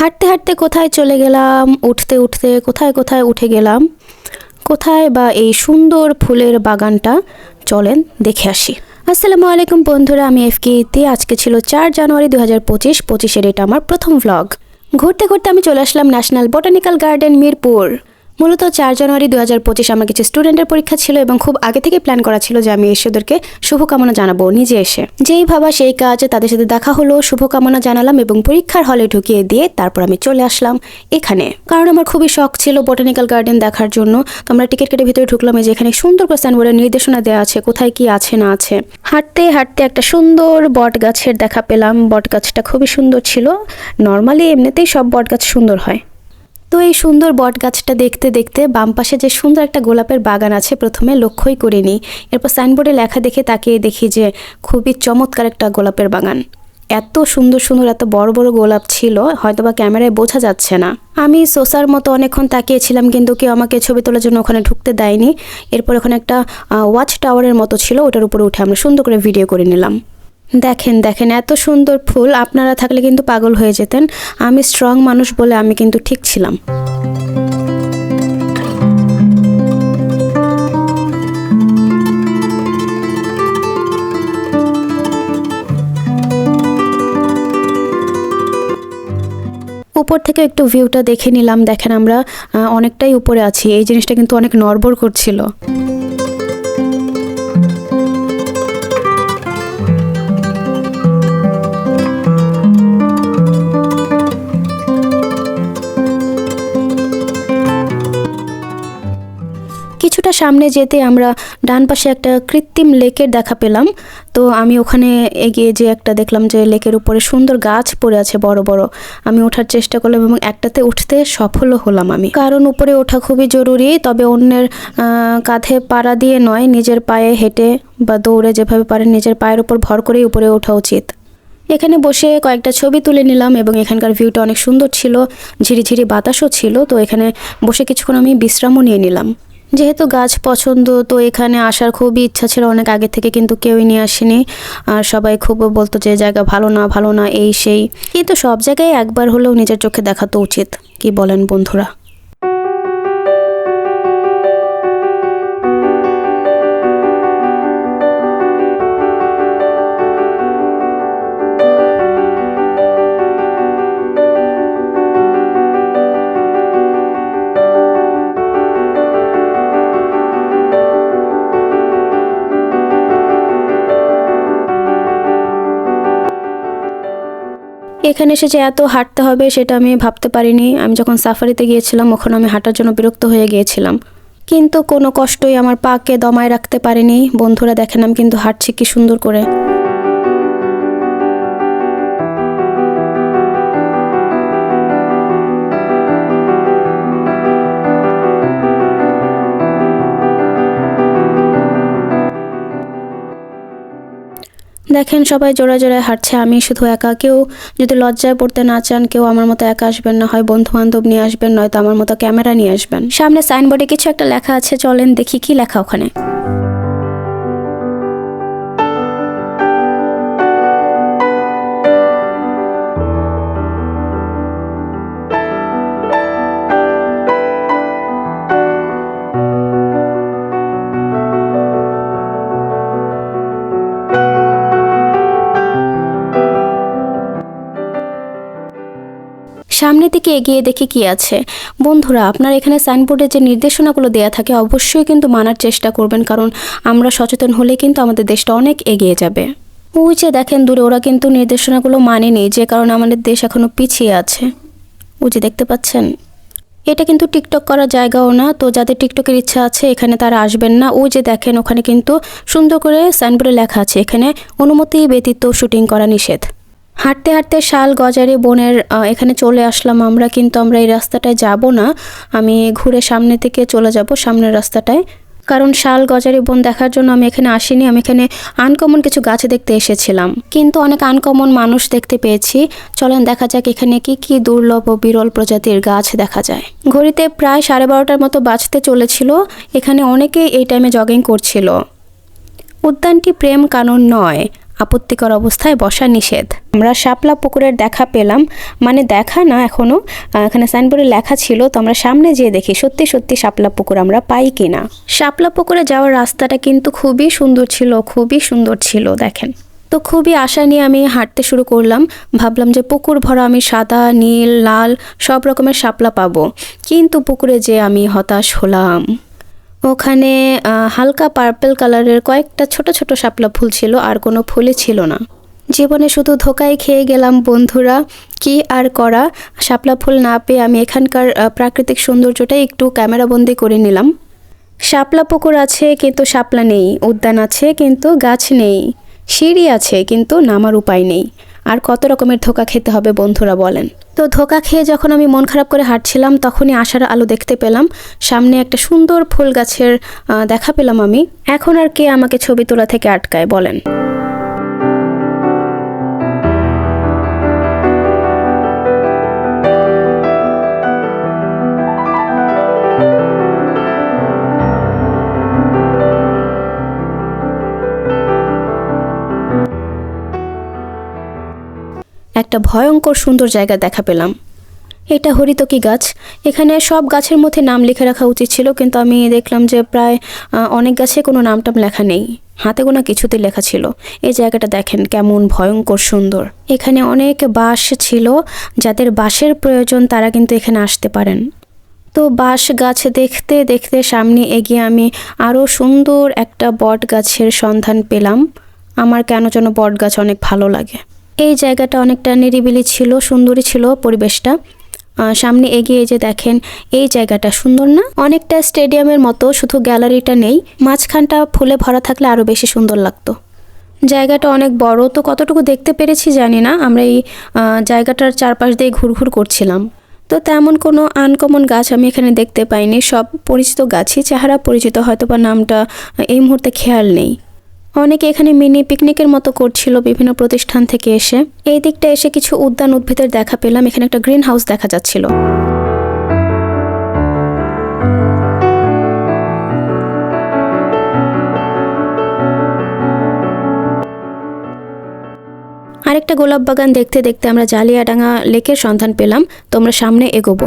হাঁটতে হাঁটতে কোথায় চলে গেলাম, উঠতে উঠতে কোথায় কোথায় উঠে গেলাম, কোথায় বা এই সুন্দর ফুলের বাগানটা, চলেন দেখে আসি। আসসালামু আলাইকুম বন্ধুরা, আমি এফ ইতি আজকে ছিল চার জানুয়ারি দু হাজার পঁচিশ পঁচিশের এটা আমার প্রথম ভ্লগ ঘুরতে ঘুরতে আমি চলে আসলাম ন্যাশনাল বোটানিক্যাল গার্ডেন মিরপুর। মূলত চার জানুয়ারি দু হাজার পঁচিশ আমার কিছু স্টুডেন্টের পরীক্ষা ছিল এবং খুব আগে থেকে প্ল্যান করা ছিল যে আমি এসে ওদেরকে শুভকামনা জানাব নিজে এসে। যেই ভাবা সেই কাজ, তাদের সাথে দেখা হলো, শুভকামনা জানালাম এবং পরীক্ষার হলে ঢুকিয়ে দিয়ে তারপর আমি চলে আসলাম এখানে। কারণ আমার খুবই শখ ছিল বোটানিক্যাল গার্ডেন দেখার জন্য। তো আমরা টিকিট কেটে ভিতরে ঢুকলাম যে এখানে সুন্দর করে সাইনবোর্ডের নির্দেশনা দেওয়া আছে, কোথায় কি আছে, না আছে। হাঁটতে হাঁটতে একটা সুন্দর বট গাছের দেখা পেলাম। বট গাছটা খুবই সুন্দর ছিল। নর্মালি এমনিতেই সব বট গাছ সুন্দর হয়। তো এই সুন্দর বট গাছটা দেখতে দেখতে বাম পাশে যে সুন্দর একটা গোলাপের বাগান আছে, প্রথমে লক্ষ্যই করিনি এরপর সাইনবোর্ডে লেখা দেখে তাকিয়ে দেখি যে খুবই চমৎকার একটা গোলাপের বাগান। এত সুন্দর সুন্দর এত বড় বড় গোলাপ ছিল, হয়তোবা ক্যামেরায় বোঝা যাচ্ছে না। আমি সোসার মতো অনেকক্ষণ তাকিয়েছিলাম, কিন্তু কেউ আমাকে ছবি তোলার জন্য ওখানে ঢুকতে দেয়নি। এরপর ওখানে একটা ওয়াচ টাওয়ারের মতো ছিল, ওটার উপরে উঠে আমরা সুন্দর করে ভিডিও করে নিলাম। দেখেন দেখেন, এত সুন্দর ফুল, আপনারা থাকলে কিন্তু পাগল হয়ে যেতেন। আমি স্ট্রং মানুষ বলে আমি কিন্তু ঠিক ছিলাম। উপর থেকে একটু ভিউটা দেখে নিলাম। দেখেন আমরা অনেকটাই উপরে আছি। এই জিনিসটা কিন্তু অনেক নড়বড় করছিল। কিছুটা সামনে যেতে আমরা ডান পাশে একটা কৃত্রিম লেকের দেখা পেলাম। তো আমি ওখানে এগিয়ে যে একটা দেখলাম যে লেকের উপরে সুন্দর গাছ পড়ে আছে বড় বড়। আমি ওঠার চেষ্টা করলাম এবং একটাতে উঠতে সফলও হলাম আমি। কারণ উপরে ওঠা খুবই জরুরি, তবে অন্যের কাঁধে পাড়া দিয়ে নয়, নিজের পায়ে হেঁটে বা দৌড়ে যেভাবে পারেন নিজের পায়ের উপর ভর করেই উপরে ওঠা উচিত। এখানে বসে কয়েকটা ছবি তুলে নিলাম এবং এখানকার ভিউটা অনেক সুন্দর ছিল, ঝিরিঝিরি বাতাসও ছিল, তো এখানে বসে কিছুক্ষণ আমি বিশ্রামও নিয়ে নিলাম। যেহেতু গাছ পছন্দ, তো এখানে আসার খুবই ইচ্ছা ছিল, অনেক আগে থেকে কিন্তু কেউই নিয়ে আসেনি। আর সবাই খুব বলতো যে জায়গা ভালো না ভালো না, এই, সেই। কিন্তু সব জায়গায় একবার হলেও নিজের চোখে দেখা তো উচিত, কি বলেন বন্ধুরা? এখানে এসে যে এত হাঁটতে হবে সেটা আমি ভাবতে পারিনি। আমি যখন সাফারিতে গিয়েছিলাম, ওখানে আমি হাঁটার জন্য বিরক্ত হয়ে গিয়েছিলাম। কিন্তু কোনো কষ্টই আমার পাকে দমায় রাখতে পারিনি। বন্ধুরা দেখেন আমি কিন্তু হাঁটছি কি সুন্দর করে। দেখেন সবাই জোড়া জোড়ায় হাঁটছে, আমি শুধু একা। কেউ যদি লজ্জায় পড়তে না চান, কেউ আমার মতো একা আসবেন না, হয় বন্ধু বান্ধব নিয়ে আসবেন, নয়তো আমার মতো ক্যামেরা নিয়ে আসবেন। সামনে সাইনবোর্ডে কিছু একটা লেখা আছে, চলেন দেখি কি লেখা ওখানে। সামনের দিকে এগিয়ে দেখি কি আছে। বন্ধুরা, আপনার এখানে সাইনবোর্ডে যে নির্দেশনাগুলো দেয়া থাকে, অবশ্যই কিন্তু মানার চেষ্টা করবেন, কারণ আমরা সচেতন হলে কিন্তু আমাদের দেশটা অনেক এগিয়ে যাবে। ওই যে দেখেন, দূরে ওরা কিন্তু নির্দেশনাগুলো মানেনি, যে কারণে আমাদের দেশ এখনও পিছিয়ে আছে। ওই যে দেখতে পাচ্ছেন? এটা কিন্তু টিকটক করার জায়গাও না, তো যাদের টিকটকের ইচ্ছা আছে, এখানে তারা আসবেন না। ওই যে দেখেন, ওখানে কিন্তু সুন্দর করে সাইনবোর্ডে লেখা আছে, এখানে অনুমতি ব্যতীত শুটিং করা নিষেধ। হাঁটতে হাঁটতে শাল গজারি বনের এখানে চলে আসলাম আমরা, কিন্তু আমরা এই রাস্তাটায় যাব না। আমি ঘুরে সামনে থেকে চলে যাব সামনের রাস্তাটায়। কারণ শাল গজারি বন দেখার জন্য আমি এখানে আসিনি, আমি এখানে আনকমন কিছু গাছ দেখতে এসেছিলাম। কিন্তু অনেক আনকমন মানুষ দেখতে পেয়েছি। চলেন দেখা যাক এখানে কি কি দুর্লভ ও বিরল প্রজাতির গাছ দেখা যায়। ঘড়িতে প্রায় সাড়ে বারোটার মতো বাজতে চলেছিল। এখানে অনেকেই এই টাইমে জগিং করছিল। উদ্যানটি প্রেম কানন নয়। আপত্তিকর অবস্থায় বসা নিষেধ। আমরা শাপলা পুকুরের দেখা পেলাম। মানে দেখা না এখনও। আহ, এখানে সাইনবোর্ডে লেখা ছিল তো আমরা সামনে যেয়ে দেখি সত্যি সত্যি শাপলা পুকুর আমরা পাই কিনা? শাপলা পুকুরে যাওয়ার রাস্তাটা কিন্তু খুবই সুন্দর ছিল খুবই সুন্দর ছিল দেখেন। তো খুবই আশা নিয়ে আমি হাঁটতে শুরু করলাম। ভাবলাম যে পুকুর ভরা আমি সাদা নীল লাল সব রকমের শাপলা পাবো। কিন্তু পুকুরে যে আমি হতাশ হলাম। ওখানে হালকা পার্পল কালারের কয়েকটা ছোট ছোট শাপলা ফুল ছিল আর কোনো ফুলই ছিল না। জীবনে শুধু ধোকায় খেয়ে গেলাম, বন্ধুরা। কি আর করা? শাপলা ফুল না পেয়ে আমি এখানকার প্রাকৃতিক সৌন্দর্যটাই একটু ক্যামেরাবন্দি করে নিলাম। শাপলা পুকুর আছে কিন্তু শাপলা নেই, উদ্যান আছে কিন্তু গাছ নেই, সিঁড়ি আছে কিন্তু নামার উপায় নেই। আর কত রকমের ধোকা খেতে হবে বন্ধুরা বলেন। তো ধোকা খেয়ে যখন আমি মন খারাপ করে হাঁটছিলাম, তখনই আশার আলো দেখতে পেলাম। সামনে একটা সুন্দর ফুল গাছের দেখা পেলাম আমি। এখন আর কে আমাকে ছবি তোলা থেকে আটকায় বলেন। একটা ভয়ঙ্কর সুন্দর জায়গা দেখা পেলাম। এটা হরিতকি গাছ। এখানে সব গাছের মধ্যে নাম লিখে রাখা উচিত ছিল, কিন্তু আমি দেখলাম যে প্রায় অনেক গাছে কোনো নাম টাম লেখা নেই। হাতে গোনা কিছুতে লেখা ছিল, এই জায়গাটা দেখেন, কেমন ভয়ঙ্কর সুন্দর। এখানে অনেক বাঁশ ছিল, যাদের বাঁশের প্রয়োজন তারা কিন্তু এখানে আসতে পারেন। তো বাঁশ গাছ দেখতে দেখতে সামনে এগিয়ে আমি আরও সুন্দর একটা বট গাছের সন্ধান পেলাম। আমার কেন যেন বট গাছ অনেক ভালো লাগে। এই জায়গাটা অনেকটা নিরিবিলি ছিল, সুন্দরী ছিল পরিবেশটা। সামনে এগিয়ে যে দেখেন, এই জায়গাটা সুন্দর না? অনেকটা স্টেডিয়ামের মতো, শুধু গ্যালারিটা নেই, মাঝখানটা ফুলে ভরা থাকলে আরও বেশি সুন্দর লাগতো। জায়গাটা অনেক বড়, তো কতটুকু দেখতে পেরেছি জানি না, আমরা এই জায়গাটার চারপাশ দিয়ে ঘুরঘুর করছিলাম। তো তেমন কোনো আনকমন গাছ আমি এখানে দেখতে পাইনি, সব পরিচিত গাছই, চেহারা পরিচিত হয়তো বা নামটা এই মুহূর্তে খেয়াল নেই। অনেকে এখানে মিনি পিকনিকের মতো করছিল বিভিন্ন প্রতিষ্ঠান থেকে এসে। এই দিকটা এসে কিছু উদ্যান উদ্ভিদের দেখা পেলাম, এখানে একটা গ্রিন হাউস দেখা যাচ্ছিল। আরেকটা গোলাপ বাগান দেখতে দেখতে আমরা জালিয়াডাঙ্গা লেকের সন্ধান পেলাম, তোমরা সামনে এগোবো।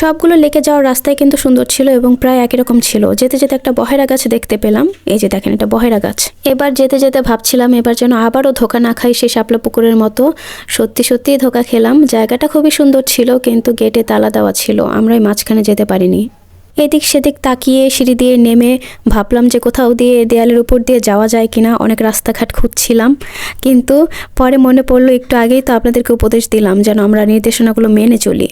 সবগুলো লেকে যাওয়ার রাস্তায় কিন্তু সুন্দর ছিল এবং প্রায় একই রকম ছিল। যেতে যেতে একটা বহেরা গাছ দেখতে পেলাম। এই যে দেখেন, এটা বহেরা গাছ। এবার যেতে যেতে ভাবছিলাম এবার যেন আবারও ধোকা না খাই সেই শাপলা পুকুরের মতো। সত্যি সত্যিই ধোকা খেলাম। জায়গাটা খুবই সুন্দর ছিল, কিন্তু গেটে তালা দেওয়া ছিল। আমরা এই মাঝখানে যেতে পারিনি। এদিক সেদিক তাকিয়ে সিঁড়ি দিয়ে নেমে ভাবলাম যে কোথাও দিয়ে দেয়ালের উপর দিয়ে যাওয়া যায় কিনা। অনেক রাস্তাঘাট খুঁজছিলাম। কিন্তু পরে মনে পড়ল, একটু আগেই তো আপনাদেরকে উপদেশ দিলাম যেন আমরা নির্দেশনাগুলো মেনে চলি।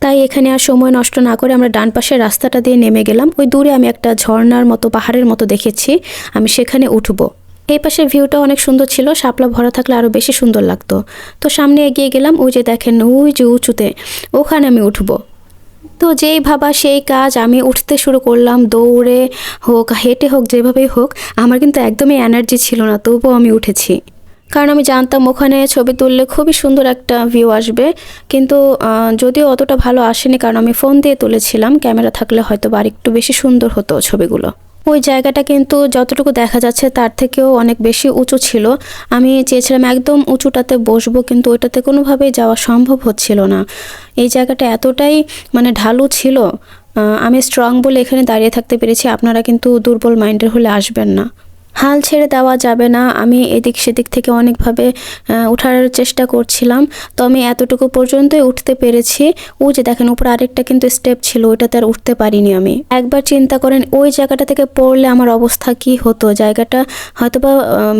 তাই এখানে আর সময় নষ্ট না করে আমরা ডান পাশের রাস্তাটা দিয়ে নেমে গেলাম। ওই দূরে আমি একটা ঝর্ণার মতো, পাহাড়ের মতো দেখেছি। আমি সেখানে উঠবো। এই পাশের ভিউটা অনেক সুন্দর ছিল, শাপলা ভরা থাকলে আরও বেশি সুন্দর লাগতো। তো সামনে এগিয়ে গেলাম, ওই যে দেখেন, ওই যে উঁচুতে, ওখানে আমি উঠবো। তো যেই ভাবা সেই কাজ, আমি উঠতে শুরু করলাম দৌড়ে হোক, হেঁটে হোক, যেভাবেই হোক, আমার কিন্তু একদমই এনার্জি ছিল না, তবুও আমি উঠেছি। কারণ আমি জানতাম ওখানে ছবি তুললে খুবই সুন্দর একটা ভিউ আসবে। কিন্তু যদিও অতটা ভালো আসেনি কারণ আমি ফোন দিয়ে তুলেছিলাম ক্যামেরা থাকলে হয়তো বা একটু বেশি সুন্দর হতো ছবিগুলো। ওই জায়গাটা কিন্তু যতটুকু দেখা যাচ্ছে তার থেকেও অনেক বেশি উঁচু ছিল। আমি চেয়েছিলাম একদম উঁচুটাতে বসবো, কিন্তু ওইটাতে কোনোভাবেই যাওয়া সম্ভব হচ্ছিল না। এই জায়গাটা এতটাই মানে ঢালু ছিল আমি স্ট্রং বলে এখানে দাঁড়িয়ে থাকতে পেরেছি। আপনারা কিন্তু দুর্বল মাইন্ডের হলে আসবেন না। হাল ছেড়ে দেওয়া যাবে না। আমি এদিক সেদিক থেকে অনেকভাবে ওঠার চেষ্টা করছিলাম। তো আমি এতটুকু পর্যন্তই উঠতে পেরেছি। ওই যে দেখেন, উপরে আরেকটা কিন্তু স্টেপ ছিল, ওইটাতে আর উঠতে পারিনি আমি। একবার চিন্তা করেন, ওই জায়গাটা থেকে পড়লে আমার অবস্থা কি হতো? জায়গাটা হয়তোবা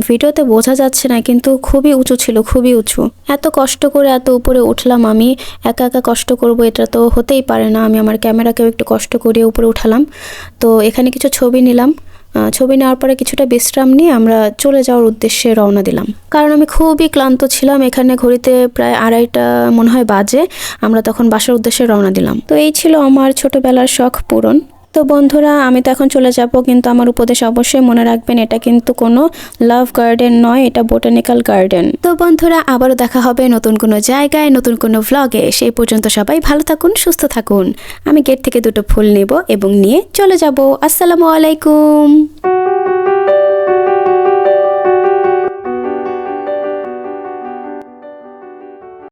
ভিডিওতে বোঝা যাচ্ছে না, কিন্তু খুবই উঁচু ছিল, খুবই উঁচু। এত কষ্ট করে এত উপরে উঠলাম আমি, একা একা কষ্ট করব, এটা তো হতেই পারে না। আমি আমার ক্যামেরাকেও একটু কষ্ট করিয়ে উপরে উঠালাম। তো এখানে কিছু ছবি নিলাম। ছবি নেওয়ার পরে কিছুটা বিশ্রাম নিয়ে আমরা চলে যাওয়ার উদ্দেশ্যে রওনা দিলাম। কারণ আমি খুবই ক্লান্ত ছিলাম, এখানে ঘড়িতে প্রায় আড়াইটা মনে হয় বাজে, আমরা তখন বাসার উদ্দেশ্যে রওনা দিলাম। তো এই ছিল আমার ছোটবেলার শখ পূরণ। তো বন্ধুরা, আমি তো এখন চলে যাব, কিন্তু আমার উপদেশ অবশ্যই মনে রাখবেন, এটা কিন্তু কোনো লাভ গার্ডেন নয়, এটা বোটানিক্যাল গার্ডেন তো বন্ধুরা, আবারও দেখা হবে নতুন কোনো জায়গায়, নতুন কোনো ভ্লগে সেই পর্যন্ত সবাই ভালো থাকুন, সুস্থ থাকুন। আমি গেট থেকে দুটো ফুল নেব এবং নিয়ে চলে যাব। আসসালামু আলাইকুম।